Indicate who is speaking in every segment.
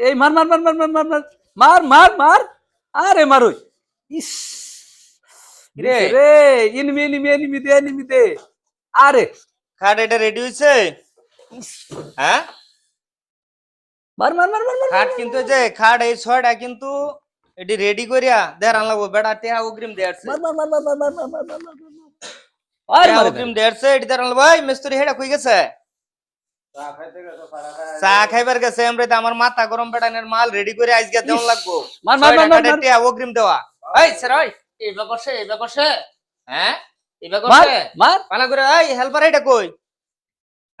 Speaker 1: এই মার মার মার মার মার মার মার মার মার মার আরে মার ওই ইস
Speaker 2: রে।
Speaker 1: রে এনিমি এনিমি এনিমি দে এনিমি দে আরে
Speaker 2: খাট এটা রেডি হয়েছে হ্যাঁ
Speaker 1: মার মার মার মার
Speaker 2: খাট কিন্তু যে খাট এই ছয়টা কিন্তু এটি রেডি করিয়া দেড় আনলাম বেড়া টেহা অগ্রিম দেড়ছে
Speaker 1: মার মার মার মার মার মার মার মার। আরে
Speaker 2: অগ্রিম এটি ভাই মিস্ত্রি হেডা কই গেছে চা খাইবার গেছে আমরা আমার মাথা গরম বেড়ানের মাল রেডি করে আজকে দেওয়া লাগবো
Speaker 1: মার, মার, মার,
Speaker 2: অগ্রিম দেওয়া এই স্যার ওই এইবার করছে এইবার করছে হ্যাঁ এইবার
Speaker 1: মার মার
Speaker 2: পালা করে এই হেল্পার এটা কই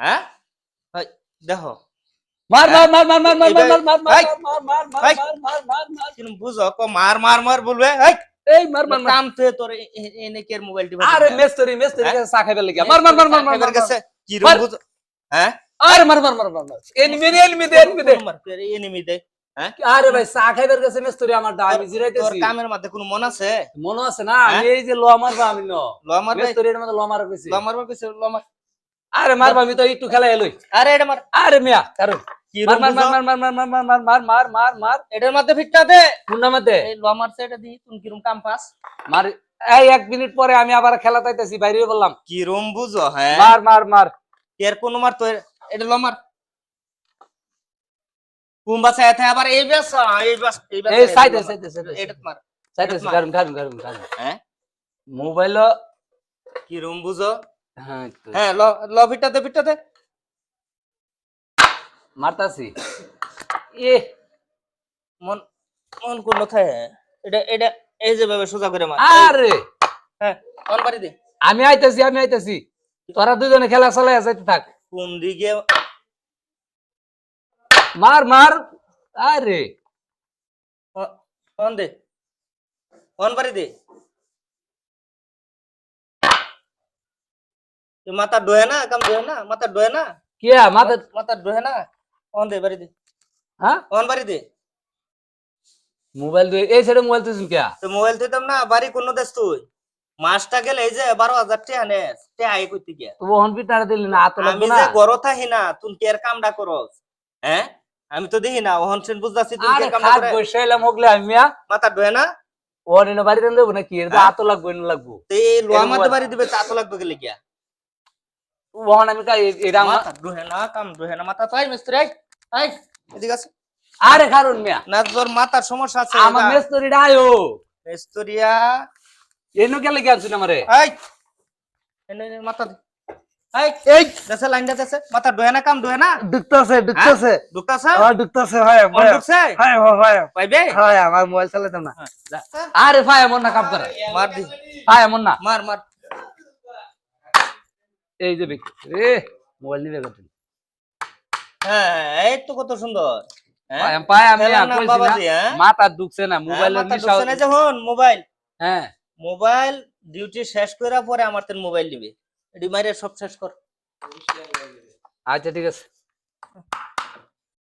Speaker 2: হ্যাঁ ওই, দেখো
Speaker 1: মার মার মার মার মার মার মার মার মার মার মার মার মার মার মার মার
Speaker 2: বুঝো ক মার মার মার বলবে এই
Speaker 1: এই মার মার মার
Speaker 2: কাম তো তোর এ- এ- এনে কের মোবাইল টিপা
Speaker 1: আরে মেস্তরি মেস্তরি
Speaker 2: হ্যাঁ?
Speaker 1: চা খাইবার লাগি মার মার মার মার মার মার
Speaker 2: গেছে কি রকম বুঝো হ্যাঁ
Speaker 1: আরে মার মার মার মার মার এনিমি এনিমি দে এনিমি দে
Speaker 2: মার, এনিমি দে হ্যাঁ
Speaker 1: আরে ভাই চা খাইবার গেছে মেস্তরি আমার দা আমি জিরাইতেছি
Speaker 2: কামের মধ্যে কোনো মন আছে
Speaker 1: মনে আছে না
Speaker 2: হ্যাঁ?
Speaker 1: আমি এই যে মারবা আমি ন
Speaker 2: ল মার ভাই
Speaker 1: মেস্তরি এর মধ্যে লোয়া মারা কইছি
Speaker 2: ল মারবার কইছে ল মার
Speaker 1: আরে মারবা আমি তো একটু খেলা এলই
Speaker 2: আরে এটা মার
Speaker 1: আরে মিয়া কারণ
Speaker 2: কি
Speaker 1: মার
Speaker 2: রকম
Speaker 1: মার মার
Speaker 2: বুঝো?
Speaker 1: মার মার মার মার মার মার মার মার মার মার
Speaker 2: এটার মধ্যে ফিটটা দে
Speaker 1: মধ্যে
Speaker 2: এই ল মারছে এটা দি তুমি কিরম কাম পাস
Speaker 1: মার এই এক মিনিট পরে আমি আবার খেলা তাইতেছি বাইরে বললাম
Speaker 2: কি রকম বুঝো হ্যাঁ
Speaker 1: মার মার মার
Speaker 2: এর কোন মার তো এটা কুম্বা আবার এই এই এই এটা।
Speaker 1: কারণ কারণ কারণ কারণ
Speaker 2: হ্যাঁ?
Speaker 1: মোবাইল
Speaker 2: কি রকম বুঝো?
Speaker 1: হ্যাঁ
Speaker 2: হ্যাঁ ল ল
Speaker 1: মারতাছি। এ
Speaker 2: মন মন কোন থাকে এটা এটা এই যে ভাবে সোজা করে মার।
Speaker 1: আরে!
Speaker 2: হ্যাঁ অন বাড়ি দে?
Speaker 1: আমি আইতাছি আমি আইতাছি। তোরা দুজনে খেলা চালাই যাইতে থাক।
Speaker 2: কোন দিকে
Speaker 1: মার মার আরে
Speaker 2: অ- অন দে অন বাড়ি দে এ মাথা ডোয়ে না কাম ডোয়ে না মাথা ডোয়ে না
Speaker 1: কিয়া মাথা
Speaker 2: মাথা ডোয়ে না অন দে বাড়ি দে
Speaker 1: হ্যাঁ
Speaker 2: অন বাড়ি দে
Speaker 1: মোবাইল দুই এই সাইডে মোবাইল তুই কিয়া
Speaker 2: তো মোবাইল তুইতাম না বাড়ি কোন দেশ তুই মাসটা গেলে এই যে বারো হাজার টাকা আই করতে গিয়া।
Speaker 1: তো ওহন পিটারে দিলি না
Speaker 2: আমি
Speaker 1: না।
Speaker 2: যে গরো থাকি না তুই কের কামডা করস হ্যাঁ? আমি তো দেখি না ওহন সেন বুঝতাছি কের। কামডা
Speaker 1: হগলে আমি মিয়া
Speaker 2: মাথা ডোয়ে না?
Speaker 1: এনে দেবো না কি এর? আতো লাগবে না লাগবো।
Speaker 2: তো লোয়া বাড়ি দিবে তা লাগবে গেলে গিয়া।
Speaker 1: ওহন আমি
Speaker 2: মাথা না কাম না মাথা মিস্ত্রি আই আই এদিকে আছে
Speaker 1: আরে কারণ মিয়া।
Speaker 2: না তোর মাথার সমস্যা আছে
Speaker 1: আমার মেস্তরিটা আয়ো।
Speaker 2: মিস্ত্রিয়া
Speaker 1: এনো গেলে কি না মারে
Speaker 2: এই! এনো মাথা এই!
Speaker 1: এই!
Speaker 2: দসা লাইন দসা মাথা ডোয়া না কাম ডোয়া না।
Speaker 1: ডুকতাছে ডুকতাছে
Speaker 2: ডুকতাছে
Speaker 1: হ্যাঁ ডুকতাছে হ্যাঁ
Speaker 2: মন ডুকছে
Speaker 1: হ্যাঁ হ্যাঁ হ্যাঁ।
Speaker 2: পাইবে?
Speaker 1: হ্যাঁ আমার মোবাইল চলে চালাতাম না।
Speaker 2: হ্যাঁ,
Speaker 1: আরে ভাই মন না কাম করে।
Speaker 2: মার দি।
Speaker 1: ভাই মন না।
Speaker 2: মার মার।
Speaker 1: এই যে বিক রে মোবাইল নিবে কত?
Speaker 2: হ্যাঁ এই তো কত সুন্দর। হ্যাঁ?
Speaker 1: পায় আমি
Speaker 2: আর
Speaker 1: কইছি না।
Speaker 2: হ্যাঁ?
Speaker 1: মাথা ডুকছে না
Speaker 2: হ্যাঁ,
Speaker 1: মোবাইলের নিশা দুখছে না
Speaker 2: যখন মোবাইল।
Speaker 1: হ্যাঁ।
Speaker 2: মোবাইল ডিউটি শেষ করার পরে আমার তোর মোবাইল দিবে রিমাইন্ডার সব শেষ কর।
Speaker 1: আচ্ছা ঠিক আছে।